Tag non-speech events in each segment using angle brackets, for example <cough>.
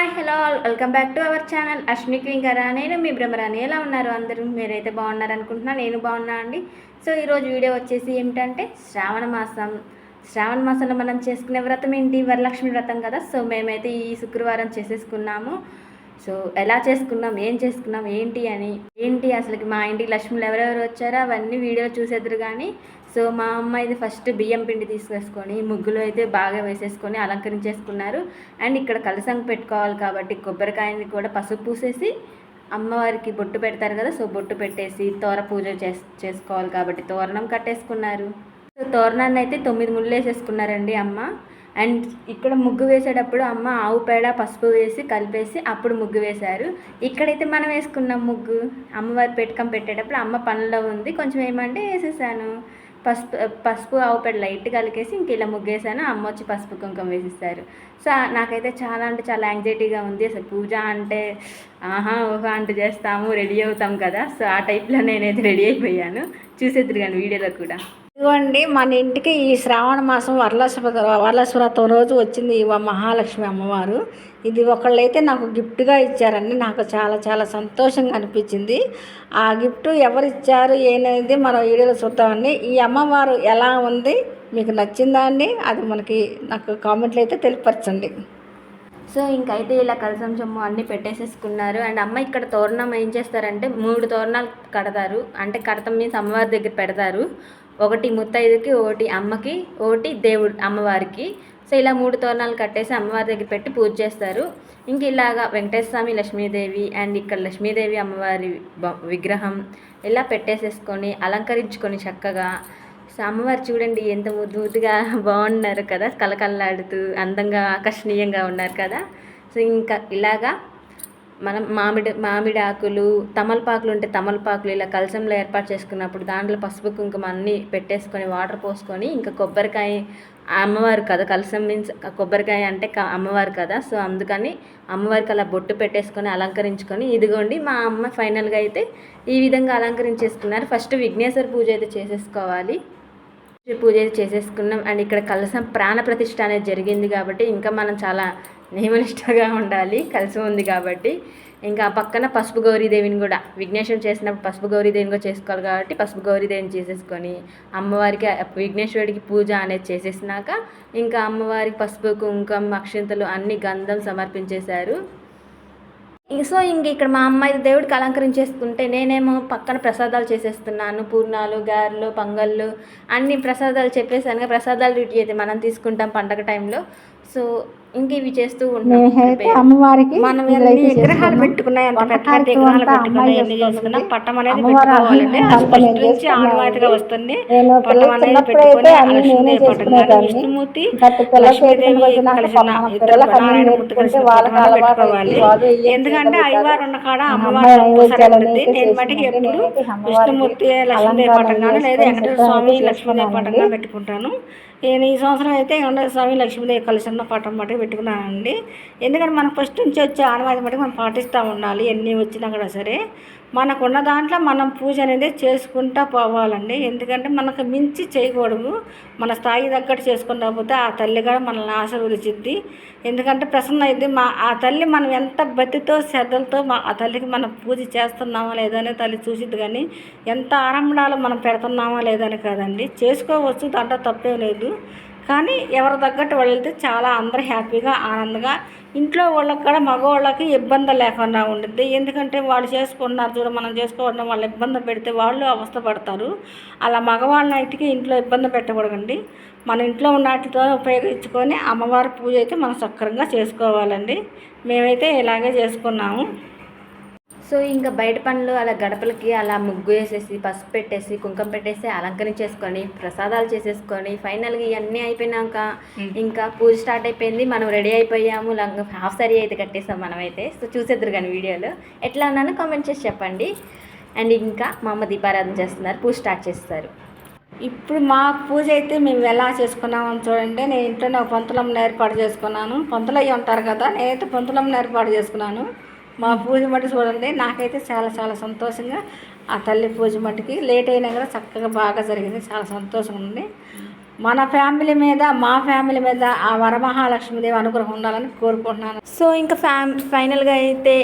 Hi hello welcome back to our channel. Ashwini క్వింకరా నేను మీ భ్రమరాని ఎలా ఉన్నారు అందరూ? మీరైతే బాగున్నారు అనుకుంటున్నా నేను బాగున్నా అండి. సో ఈరోజు వీడియో వచ్చేసి ఏమిటంటే శ్రావణ మాసం. శ్రావణ మాసంలో మనం చేసుకునే వ్రతం ఏంటి? వరలక్ష్మి వ్రతం కదా. సో మేమైతే ఈ శుక్రవారం చేసేసుకున్నాము. సో ఎలా చేసుకున్నాం? ఏం చేసుకున్నాం? ఏంటి అని? ఏంటి అసలుకి మా ఇంటికి లక్ష్ములు ఎవరెవరు వచ్చారో అవన్నీ వీడియో చూసేద్దరు కానీ సో మా అమ్మ అయితే ఫస్ట్ బియ్యం పిండి తీసుకేసుకొని ముగ్గులు అయితే బాగా వేసేసుకొని అలంకరించేసుకున్నారు. అండ్ ఇక్కడ కలసం పెట్టుకోవాలి కాబట్టి కొబ్బరికాయని కూడా పసుపు పూసేసి అమ్మవారికి బొట్టు పెడతారు కదా సో బొట్టు పెట్టేసి తోర పూజ చేస్ చేసుకోవాలి కాబట్టి తోరణం కట్టేసుకున్నారు. సో తోరణాన్ని అయితే తొమ్మిది ముళ్ళు వేసేసుకున్నారండి అమ్మ. అండ్ ఇక్కడ ముగ్గు వేసేటప్పుడు అమ్మ ఆవు పేడ పసుపు వేసి కలిపేసి అప్పుడు ముగ్గు వేశారు. ఇక్కడైతే మనం వేసుకున్నాం ముగ్గు. అమ్మవారి పెట్టుకం పెట్టేటప్పుడు అమ్మ పనిలో ఉంది. కొంచెం ఏమంటే వేసేసాను. పసుపు పసుపు ఆవు పేడ లైట్ కలికేసి ఇంక ఇలా ముగ్గేసాను. అమ్మ వచ్చి పసుపు కుంకుమ వేసిస్తారు. సో నాకైతే చాలా అంటే చాలా యాంగ్జైటీగా ఉంది. అసలు పూజ అంటే ఆహా ఊహా అంటే చేస్తాము రెడీ అవుతాం కదా. సో ఆ టైప్లో నేనైతే రెడీ అయిపోయాను. చూసేద్దరు కానీ వీడియోలో కూడా. ఇదిగోండి మన ఇంటికి ఈ శ్రావణ మాసం వరలక్ష్మి వరలక్ష్మరథం రోజు వచ్చింది ఈ మహాలక్ష్మి అమ్మవారు. ఇది ఒకళ్ళైతే నాకు గిఫ్ట్గా ఇచ్చారండి. నాకు చాలా చాలా సంతోషంగా అనిపించింది. ఆ గిఫ్ట్ ఎవరు ఇచ్చారు ఏనేది మనం వీడియోలో చూద్దామండి. ఈ అమ్మవారు ఎలా ఉంది మీకు నచ్చిందా అండి? అది మనకి నాకు కామెంట్లు అయితే తెలియపరచండి. సో ఇంకైతే ఇలా కలసం సొమ్ము అన్నీ పెట్టేసేసుకున్నారు. అండ్ అమ్మ ఇక్కడ తోరణం ఏం చేస్తారంటే మూడు తోరణాలు కడతారు. అంటే కడతం మీన్స్ అమ్మవారి దగ్గర పెడతారు. ఒకటి ముత్తైదుకి ఒకటి అమ్మకి ఒకటి దేవుడు అమ్మవారికి. సో ఇలా మూడు తోరణాలు కట్టేసి అమ్మవారి దగ్గర పెట్టి పూజ చేస్తారు. ఇంక ఇలాగా వెంకటేశ్వర స్వామి లక్ష్మీదేవి అండ్ ఇక్కడ లక్ష్మీదేవి అమ్మవారి విగ్రహం ఇలా పెట్టేసేసుకొని అలంకరించుకొని చక్కగా. సో అమ్మవారు చూడండి ఎంత ముద్దు ముద్దుగా <laughs> బాగున్నారు కదా కలకల్లాడుతూ అందంగా ఆకర్షణీయంగా ఉన్నారు కదా. సో ఇంకా ఇలాగా మనం మామిడి మామిడి ఆకులు తమలపాకులు ఉంటే తమలపాకులు ఇలా కలసంలో ఏర్పాటు చేసుకున్నప్పుడు దాంట్లో పసుపు కుంకుమ అన్నీ పెట్టేసుకొని వాటర్ పోసుకొని ఇంకా కొబ్బరికాయ అమ్మవారు కదా కలసం మీన్స్ కొబ్బరికాయ అంటే అమ్మవారు కదా సో అందుకని అమ్మవారికి అలా బొట్టు పెట్టేసుకొని అలంకరించుకొని ఇదిగోండి మా అమ్మ ఫైనల్గా అయితే ఈ విధంగా అలంకరించేసుకున్నారు. ఫస్ట్ విఘ్నేశ్వర పూజ అయితే చేసేసుకోవాలి. పూజ అయితే చేసేసుకున్నాం. అండ్ ఇక్కడ కలసం ప్రాణ ప్రతిష్ట అనేది జరిగింది కాబట్టి ఇంకా మనం చాలా నియమనిష్టగా ఉండాలి కలిసి ఉంది కాబట్టి. ఇంకా పక్కన పసుపు గౌరీదేవిని కూడా విఘ్నేశ్వరం చేసినప్పుడు పసుపు గౌరీదేవిని కూడా చేసుకోవాలి కాబట్టి పసుపు గౌరీదేవిని చేసేసుకొని అమ్మవారికి విఘ్నేశ్వరుడికి పూజ అనేది చేసేసినాక ఇంకా అమ్మవారికి పసుపు కుంకుమ అక్షింతలు అన్ని గంధం సమర్పించేశారు. సో ఇంక ఇక్కడ మా అమ్మాయి దేవుడికి అలంకరించేసుకుంటే నేనేమో పక్కన ప్రసాదాలు చేసేస్తున్నాను పూర్ణాలు గారెలు పొంగళ్ళు అన్ని ప్రసాదాలు చెప్పేసాను ప్రసాదాలు డ్యూటీ అయితే మనం తీసుకుంటాం పండగ టైంలో సో ఇంక ఇవి చేస్తూ ఉంటాం. అమ్మవారికి మనం విగ్రహాలు. పెట్టుకున్నాయి విగ్రహాలు పెట్టుకున్నాయి పట్టం అనేది అది ఫస్ట్ నుంచి. ఆనవాయితీగా వస్తుంది. పట్టం అనేది పెట్టుకొని లక్ష్మీదేవి పట్టం. విష్ణుమూర్తి లక్ష్మీదేవి కలిసిన ఇద్దరు పిల్లలకు అన్ని నారాయణ మూర్తి నేర్పుకుంటే కలిసిన వాళ్ళకి పట్టం అలవాటు పెట్టుకోవాలి. ఎందుకంటే? అయ్యవారు ఉన్న కాడ అమ్మవారు ఉంటుంది నేను మటుకు ఎప్పుడు విష్ణుమూర్తి లక్ష్మీదేవి అలంకరణ పట్టం కానీ లేదా వెంకటేశ్వర స్వామి లక్ష్మీదేవి పట్టం కానీ పెట్టుకుంటాను. నేను ఈ సంవత్సరం అయితే వెంకటేశ్వర స్వామి లక్ష్మీదేవి కలిసి ఉన్న పట్టం మటుకు పెట్టుకున్నానండి. ఎందుకంటే మనం ఫస్ట్ నుంచి వచ్చే ఆనవాయితీ మటుకు మనం పాటిస్తూ ఉండాలి ఎన్ని వచ్చినా కూడా సరే. మనకున్న దాంట్లో మనం పూజ అనేది చేసుకుంటూ పోవాలండి. ఎందుకంటే మనకు మించి చేయకూడదు. మన స్థాయి తగ్గట్టు చేసుకుని రాకపోతే ఆ తల్లి కూడా మనల్ని ఆశీర్వదించిద్ది ఎందుకంటే ప్రసన్న అయింది మా ఆ తల్లి మనం ఎంత భక్తితో శ్రద్ధలతో మా ఆ తల్లికి మనం పూజ చేస్తున్నామా లేదని తల్లి చూసిద్ది కానీ ఎంత ఆరంభాలు మనం పెడుతున్నామా లేదని కాదండి. చేసుకోవచ్చు దాంట్లో తప్పేం లేదు. కానీ ఎవరి తగ్గట్టు వాళ్ళు వెళ్తే చాలా అందరూ హ్యాపీగా ఆనందంగా. ఇంట్లో వాళ్ళకి కూడా మగవాళ్ళకి ఇబ్బంది లేకుండా ఉంటుంది ఎందుకంటే వాళ్ళు చేసుకున్నారు చూడ మనం చేసుకోవడం వాళ్ళు ఇబ్బంది పెడితే వాళ్ళు అవస్థ పడతారు. అలా మగవాళ్ళ నైట్కి ఇంట్లో ఇబ్బంది పెట్టకూడదండి. మన ఇంట్లో ఉన్నటితో ఉపయోగించుకొని అమ్మవారి పూజ అయితే మనం సక్రంగా చేసుకోవాలండి. మేమైతే ఇలాగే చేసుకున్నాము. సో ఇంకా బయట పనులు అలా గడపలకి అలా ముగ్గు వేసేసి పసుపు పెట్టేసి కుంకుమ పెట్టేసి అలంకరించేసుకొని ప్రసాదాలు చేసేసుకొని ఫైనల్గా ఇవన్నీ అయిపోయినాక ఇంకా పూజ స్టార్ట్ అయిపోయింది. మనం రెడీ అయిపోయాము. లంగ హాఫ్ సారీ అయితే కట్టేసాం మనమైతే. సో చూసేద్దరు కానీ వీడియోలో. ఎట్లా ఉన్నానో కామెంట్ చేసి చెప్పండి. అండ్ ఇంకా మా అమ్మ దీపారాధన చేస్తున్నారు. పూజ స్టార్ట్ చేస్తారు. ఇప్పుడు మా పూజ అయితే మేము ఎలా చేసుకున్నామని చూడండి. నేను ఇంట్లోనే పంతులమ్మని ఏర్పాటు చేసుకున్నాను. పంతులు అయ్యి ఉంటారు కదా నేనైతే పంతులమ్మని ఏర్పాటు చేసుకున్నాను. మా పూజ మట్టి చూడండి. నాకైతే చాలా చాలా సంతోషంగా ఆ తల్లి పూజ మట్టికి లేట్ అయినా కూడా చక్కగా బాగా జరిగింది. చాలా సంతోషంగా ఉంది. మన ఫ్యామిలీ మీద మా ఫ్యామిలీ మీద ఆ వరమహాలక్ష్మీదేవి అనుగ్రహం ఉండాలని కోరుకుంటున్నాను. సో ఇంకా ఫ్యామ్ ఫైనల్గా అయితే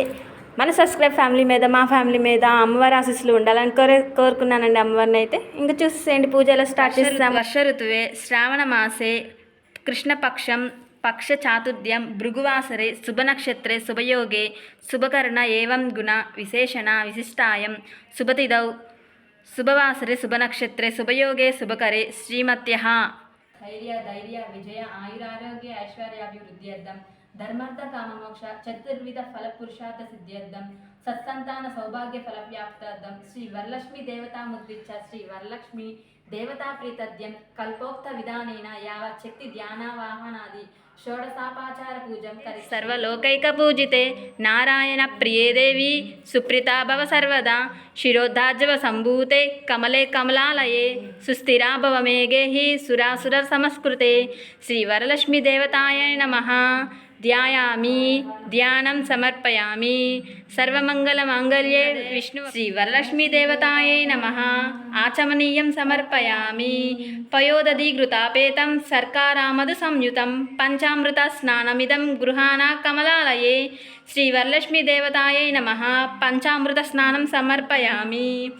మన సబ్స్క్రైబ్ ఫ్యామిలీ మీద మా ఫ్యామిలీ మీద అమ్మవారి ఆశీస్సులు ఉండాలని కోరే కోరుకున్నానండి అమ్మవారిని అయితే. ఇంకా చూసేయండి పూజలు స్టార్ట్ చేస్తాం వర్ష ఋతువే శ్రావణ మాసే కృష్ణపక్షం పక్షచాతుర్యం భృగువాసరే శుభనక్షత్రే శుభయోగే శుభకర్ణ ఏవం గుణ విశేషణ విశిష్టాయం శుభతిదౌ శుభవాసరే శుభనక్షత్రే శుభయోగే శుభకరే శ్రీమత్య ధైర్య ధైర్య విజయ ఆయురారోగ్య ఐశ్వర్యాభివృద్ధ్యర్థం ధర్మార్థ కామమోక్ష చతుర్విధ ఫలపురుషార్థ సిద్ధ్యర్థం సత్సంతాన సౌభాగ్య ఫల వ్యాప్తార్థం శ్రీ వరలక్ష్మి దేవతాముద్దిచ్చ శ్రీ వరలక్ష్మి దేవతాప్రీతద్యం కల్పోక్త విధానేన యావత్ శక్తి ధ్యానావాహనాది షోడసాపాచార పూజం కరి సర్వలోకైక పూజితే నారాయణ ప్రియే దేవి సుప్రీతా భవ సర్వదా శిరోధాజ్జవ సంభూతే కమలే కమలాలయే సుస్థిరా ధ్యాయామి ధ్యానం సమర్పయామి. సర్వమంగళమాంగళ్యే విష్ణు శ్రీ వరలక్ష్మీదేవతాయై నమ. ఆచమనీయం సమర్పయామి. పయోదధీఘృతాపేతం సర్కారామదు సంయుతం. పంచామృత స్నానమిదం గృహాణ కమలాలయే. శ్రీ వరలక్ష్మీదేవతాయై నమ. పంచామృత స్నానం సమర్పయామి.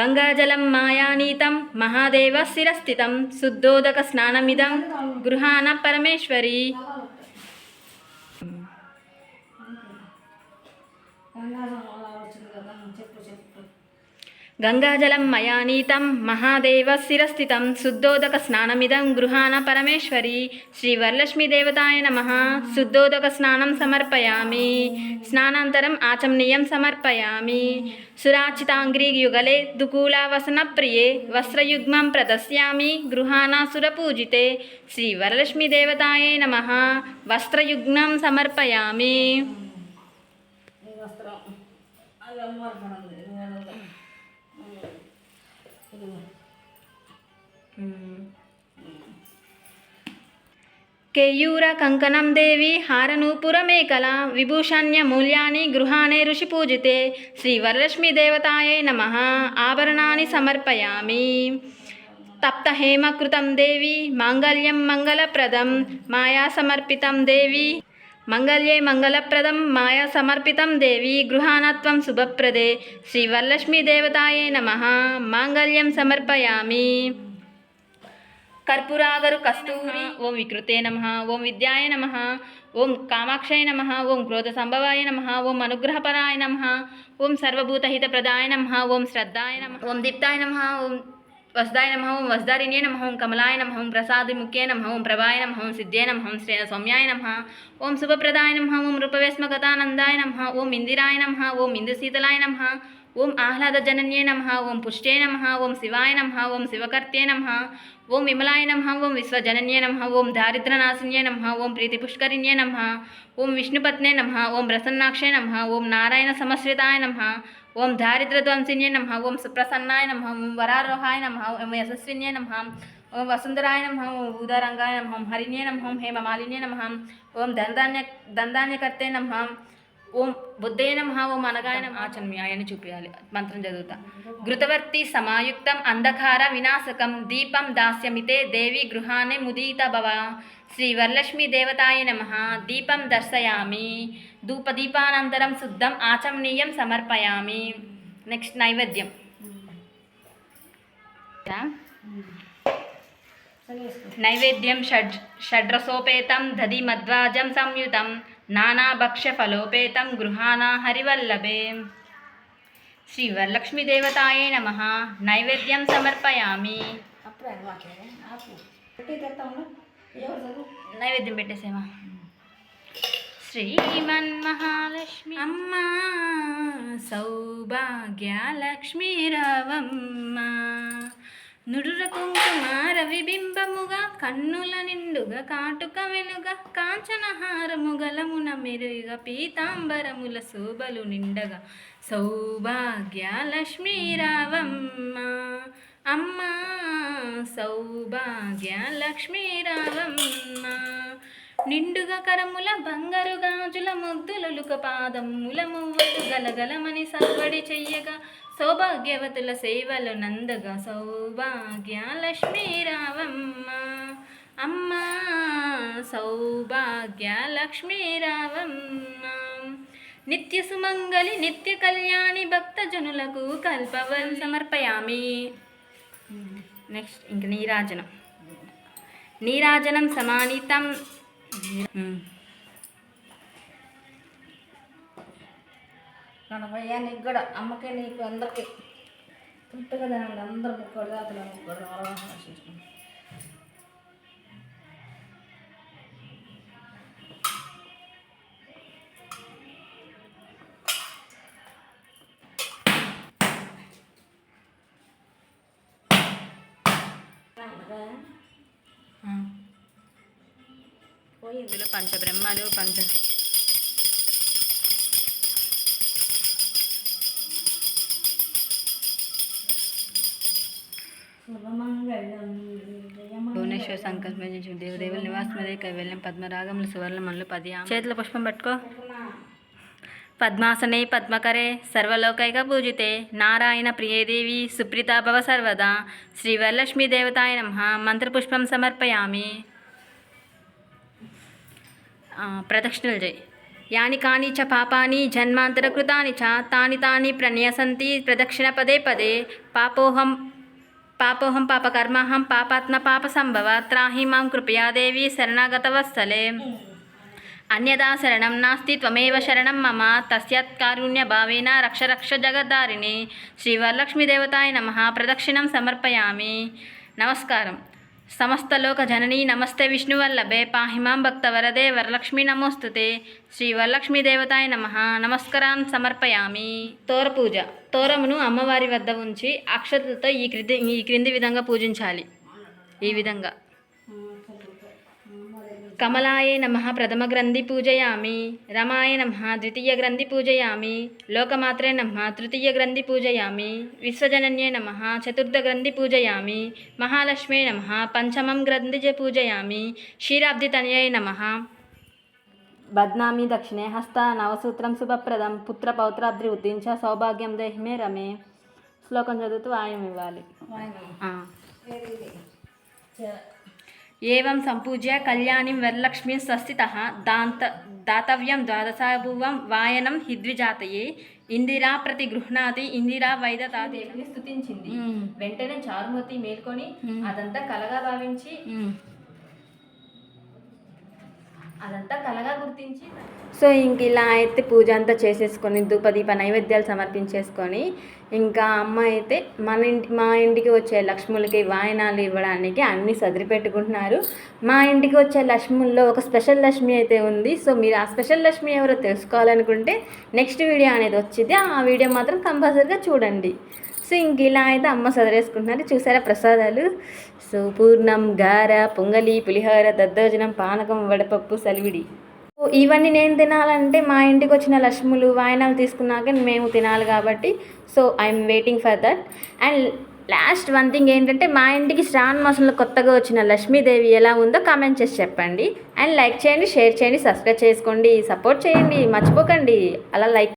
గంగాజలం మాయానీతం. మహాదేవ శిరస్థితం. శుద్ధోదక స్నానమిదం. గృహాణ పరమేశ్వరి. గంగాజలం మయానీతం మహాదేవ శిరస్థితం శుద్ధోదక స్నానమిదం గృహాణ పరమేశ్వరి. శ్రీ వరలక్ష్మీ దేవతాయ నమ. శుద్ధోదక స్నానం సమర్పయామి. స్నానాంతరం ఆచమనీయం సమర్పయామి. సురాచితాంగ్రీయుగలే దుకూలావసన ప్రియే వస్త్రయుగ్మం ప్రదస్యామి గృహాణ సురపూజితే. శ్రీ వరలక్ష్మీ దేవతాయ నమ. వస్త్రయుగ్మం సమర్పయామి. అది అమ్మవారి పని కేయూర కంకణం దేవి హారనూపురమేకల విభూషణ్య మూల్యాన్ని గృహాణే ఋషి పూజితే శ్రీ వరలక్ష్మీ దేవతాయే నమ ఆభరణాన్ని సమర్పయామి. తప్త హేమకృతం దేవి మాంగళ్యం మంగళప్రదం మాయా సమర్పితం దేవి. మంగళ్యే మంగళప్రదం మాయా సమర్పితం దేవి గృహాణత్వం శుభప్రదే. శ్రీ వరలక్ష్మీ దేవతాయే నమ. మాంగళ్యం సమర్పయామి. కర్పూరాగరు కస్తూరి ఓం వికృతే నమ. ఓం విద్యాయ నమ. ఓం కామాక్షయ నమ. ఓం క్రోధ సంభవాయ నమ. ఓం అనుగ్రహపరాయ నమ. ఓం సర్వభూతహిత ప్రదాయ నమ. ఓం శ్రద్ధాయ నమ. ఓం దీప్తాయ నమ. ఓం వసుదాయ నమ ఓం వసుదారిణ్యే నమ ఓం కమలాయ నమ ఓం ప్రసాదిముఖ్యే నమ ఓం ప్రభాయ నమ ఓం సిద్ధ్యే నమ ఓం శ్రీ సౌమ్యాయ నమ ఓం శుభప్రదాయ నమ ఓం రూపవేస్మగతానందాయ నమ ఓం ఇందిరాయ నమ ఓం ఇందుశీతలాయ నమ ఓం ఆహ్లాదజనన్యే నమ ఓం పుష్టే నమ ఓం శివాయ నమ ఓం శివకర్తే నమ ఓం విమలాయ నమ ఓం విశ్వజనన్యే నమ ఓం దారిద్రనాశిన్యే నమ ఓం ప్రీతిపుష్కరిణ్యే నమ ఓం విష్ణుపత్నే నమ ఓం ప్రసన్నాక్షే నమ ఓం నారాయణ సమశ్రితాయ నమ ఓం దారిద్రధ్వంసిన్య నమ ఓం సుప్రసన్నాయ నమ ఓం వరారోహాయ నమ ఓం యశస్విన్య నమ ఓం వసుంధరాయ నమ ఓం ఊదారంగాయ నమ హరిణ్య నమ ఓం హేమమాలిన్యే నమ ఓం దందాన్య దందాన్యకర్తే నమ ఓం బుద్ధే నమ ఓం అనగాయ నమ. ఆచన్మి ఆయన చూపించాలి మంత్రం చదువుతా. ఘృతవర్తి సమాయుక్తం అంధకార వినాశకం దీపం దాస్యమితే దేవి గృహాన్ని ముదీత భవ. శ్రీ వరలక్ష్మీ దేవతాయ నమ దీపం దర్శయామి. ధూపదీపానంతరం శుద్ధం ఆచమనీయం సమర్పయామి. నెక్స్ట్ నైవేద్యం. నైవేద్యం షడ్ షడ్రసోపేతం దధి మధ్వాజం సంయుతం. నానాభక్ష్యఫలోపేతం గృహానా హరివల్లభే శ్రీ వరలక్ష్మీ దేవతాయే నమ నైవేద్యం సమర్పయామి నైవేద్యం పెట్టేసేమా? శ్రీమన్మహాలక్ష్మి అమ్మా సౌభాగ్యలక్ష్మీ రవమ్మ నుడుర కుంకుమార విబింబముగా కన్నుల నిండుగా కాటుక వెలుగ కాంచనహారము గలమున మెరుగ పీతాంబరముల శోభలు నిండగా. సౌభాగ్యలక్ష్మీ రావమ్మ అమ్మా సౌభాగ్యలక్ష్మీ రావమ్మ నిండుగా కరముల బంగారు గాజుల ముద్దులొలుక పాదముల మువ్వలు గలగలమని సవ్వడి చెయ్యగా. సౌభాగ్యవతుల సేవలు నందగా. సౌభాగ్య లక్ష్మీ రావమ్మ. అమ్మ సౌభాగ్య లక్ష్మీ రావమ్మ. నిత్య సుమంగళి నిత్య కళ్యాణి భక్తజనులకు కల్పవల్ సమర్పయామి. నెక్స్ట్ ఇంక నీరాజనం. నీరాజనం సమానితం. కనపయ్యా నీకు కూడా అమ్మకి నీకు అందరికి పుట్టుగా తినండి అందరు ముక్కడు అతను ముక్కడు Yeah. ఇందులో పంచబ్రహ్మలు పంచ భువనేశ్వర సంకల్పం దేవదేవుల నివాసమదే కైవల్యం పద్మరాగములు సువర్ణమల్లు పది చేతుల పుష్పం పట్టుకో. పద్మాసనే పద్మకరే సర్వలోకైక పూజితే. నారాయణ ప్రియదేవి సుప్రీతా భవ సర్వదా. శ్రీవరలక్ష్మీ దేవతాయ నమ. మంత్రపుష్పం సమర్పయామి. ప్రదక్షిణలు చేయి. యాని కాని చ పాపాని జన్మాంతరకృతాని చ తాని తాని ప్రణయసంతి ప్రదక్షిణ పదే పదే పాపోహం పాపోహం పాపకర్మహం పాపాత్మ పాప సంభవ త్రాహి మాం కృపయా దేవి శరణాగతవత్సలే. అన్యదా శరణం నాస్తి త్వమేవ శరణం మమ తస్యత్కారుణ్య భావేన రక్ష రక్ష జగద్ధారిణి శ్రీవరలక్ష్మీదేవతాయ నమ ప్రదక్షిణం సమర్పయామి. నమస్కారం. సమస్తలోక జననీ నమస్తే విష్ణువల్లభే పాహిమాం భక్త వరదే వరలక్ష్మి నమోస్తుతే. శ్రీ వరలక్ష్మీదేవతాయ నమ. నమస్కారాన్ని సమర్పయామి. తోర పూజ. తోరమును అమ్మవారి వద్ద ఉంచి అక్షతలతో ఈ క్రింది ఈ క్రింది విధంగా పూజించాలి. ఈ విధంగా. పూజయామి లోకమాత్రే నమ తృతీయ గ్రంథి పూజయామి విశ్వజనన్యే నమ చతుర్థ గ్రంథి పూజయామి మహాలక్ష్మే నమ పంచమం గ్రంథి చ పూజయామి క్షీరాబ్దితన్యై నమ బద్నామి దక్షిణే హస్త నవసూత్రం శుభప్రదం పుత్ర పౌత్రాబ్ది ఉద్దించ సౌభాగ్యం దేహిమే రమే శ్లోకం చదువుతూ వాయం ఇవ్వాలి ఆ. ఏవం సంపూజ్య కళ్యాణిం వరలక్ష్మీ స్వస్తిత దాంత దాతవ్యం ద్వాదశాభువం వాయనం హిద్విజాతయే ఇందిరా ప్రతి గృహ్ణాతి ఇందిరా వైదతాదేవిని స్తుతించింది వెంటనే చారుమతి మేల్కొని అదంతా కలగా భావించి అదంతా కలగా గుర్తించి సో ఇంక ఇలా అయితే పూజ అంతా చేసేసుకొని ధూపదీప నైవేద్యాలు సమర్పించేసుకొని ఇంకా అమ్మ అయితే మన ఇంటి మా ఇంటికి వచ్చే లక్ష్ములకి వాయనాలు ఇవ్వడానికి అన్నీ సదిరి పెట్టుకుంటున్నారు. మా ఇంటికి వచ్చే లక్ష్ముల్లో ఒక స్పెషల్ లక్ష్మి అయితే ఉంది. సో మీరు ఆ స్పెషల్ లక్ష్మి ఎవరో తెలుసుకోవాలనుకుంటే నెక్స్ట్ వీడియో అనేది వచ్చింది. ఆ వీడియో మాత్రం కంపల్సరీగా చూడండి. సో ఇంక ఇలా అయితే అమ్మ సదరేసుకుంటున్నారు. చూసారా ప్రసాదాలు? సో పూర్ణం గార పొంగలి పులిహోర దద్దోజనం పానకం వడపప్పు సలివిడి. సో ఇవన్నీ నేను తినాలంటే మా ఇంటికి వచ్చిన లక్ష్ములు వాయనాలు తీసుకున్నాక మేము తినాలి కాబట్టి so I'm waiting for that and last one thing ఏంటంటే మా ఇంటికి శ్రావణ మాసంలో కొత్తగా వచ్చిన లక్ష్మీదేవి ఎలా ఉందో కామెంట్ చేసి చెప్పండి. అండ్ లైక్ చేయండి షేర్ చేయండి సబ్స్క్రైబ్ చేసుకోండి సపోర్ట్ చేయండి మర్చిపోకండి. అలా లైక్